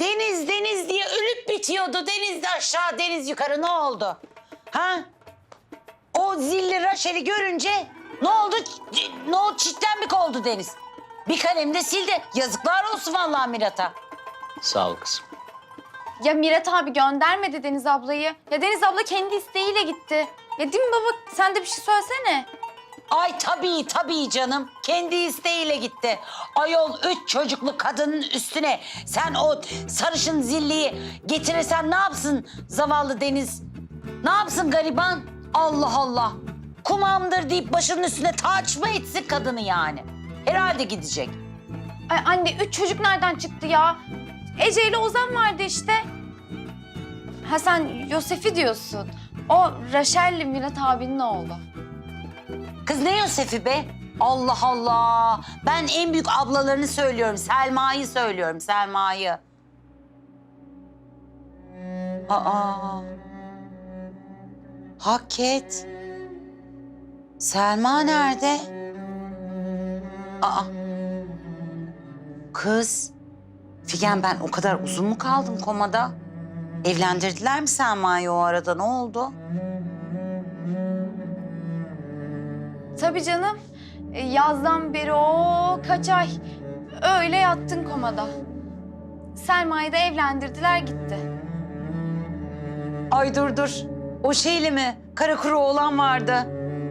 Deniz deniz diye ölüp bitiyordu. Deniz de aşağı deniz yukarı ne oldu? Ha? O zilli Raşel'i görünce ne oldu? Ne oldu? Çitlenmek oldu Deniz. Bir kalemde sildi. Yazıklar olsun vallahi Mirat'a. Sağ ol kızım. Ya Mirat abi göndermedi Deniz ablayı. Ya Deniz abla kendi isteğiyle gitti. Ya değil mi baba? Sen de bir şey söylesene. Ay tabii tabii canım. Kendi isteğiyle gitti. Ayol üç çocuklu kadının üstüne sen o sarışın zilliyi getirirsen ne yapsın zavallı Deniz? Ne yapsın gariban? Allah Allah. Kumamdır deyip başının üstüne taç mı etsin kadını yani? Herhalde gidecek. Ay anne üç çocuk nereden çıktı ya? Ece ile Ozan vardı işte. Ha sen Yosef'i diyorsun. O Raşel'le Mirat abinin oğlu. Kız ne Yosef'i be? Allah Allah. Ben en büyük ablalarını söylüyorum. Selma'yı söylüyorum, Selma'yı. Aa. Hakikat. Selma nerede? Aa. Kız. Figen ben o kadar uzun mu kaldım komada? Evlendirdiler mi Selma'yı o arada? Ne oldu? Tabii canım. E, Yazdan beri o kaç ay öyle yattın komada. Selma'yı da evlendirdiler gitti. Ay dur dur. O şeyle mi? Kara kuru oğlan vardı.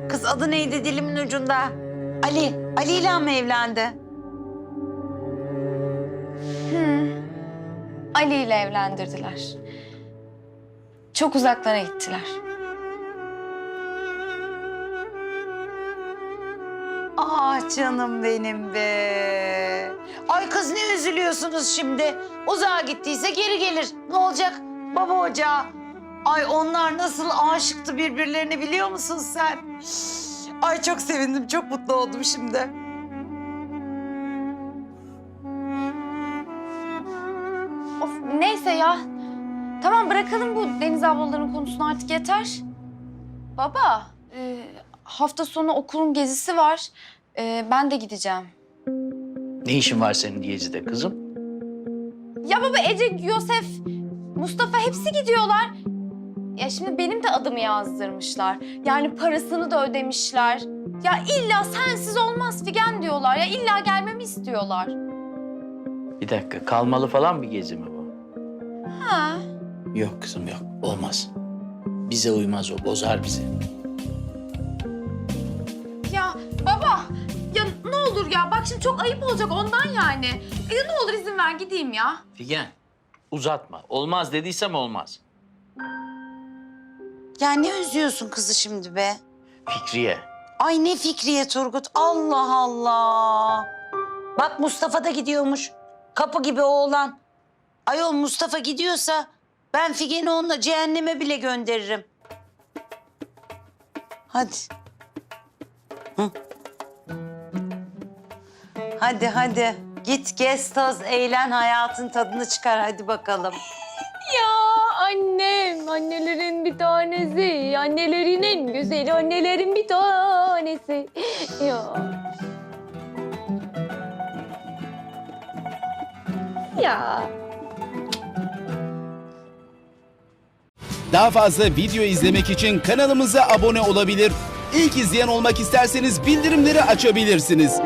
Kız adı neydi dilimin ucunda? Ali. Ali ile mi evlendi? Hı. Ali ile evlendirdiler. Çok uzaklara gittiler. Ah canım benim be. Ay kız ne üzülüyorsunuz şimdi? Uzağa gittiyse geri gelir. Ne olacak? Baba ocağı. Ay onlar nasıl aşıktı birbirlerini biliyor musun sen? Ay çok sevindim, çok mutlu oldum şimdi. Of neyse ya. Tamam bırakalım bu Deniz ablaların konusunu artık yeter. Baba, e, hafta sonu okulun gezisi var. E, ben de gideceğim. Ne işin var senin gezide kızım? Ya baba Ece, Yosef, Mustafa hepsi gidiyorlar. Ya şimdi benim de adımı yazdırmışlar. Yani parasını da ödemişler. Ya illa sensiz olmaz Figen diyorlar. Ya illa gelmemi istiyorlar. Bir dakika kalmalı falan bir gezi mi bu? Ha. Yok kızım yok olmaz. Bize uymaz o bozar bizi. Ya baba, olur ya bak şimdi çok ayıp olacak ondan yani. Ya ne olur izin ver gideyim ya. Figen uzatma. Olmaz dediysem olmaz. Ya ne üzüyorsun kızı şimdi be? Fikriye. Ay ne Fikriye Turgut. Allah Allah. Bak Mustafa da gidiyormuş. Kapı gibi oğlan. Ayol Mustafa gidiyorsa ben Figen'i onunla cehenneme bile gönderirim. Hadi. Hı. Hadi hadi. Git gez toz eğlen hayatın tadını çıkar hadi bakalım. Ya annem, annelerin bir tanesi. Annelerin en güzeli, annelerin bir tanesi. Ya. Ya. Daha fazla video izlemek için kanalımıza abone olabilir. İlk izleyen olmak isterseniz bildirimleri açabilirsiniz.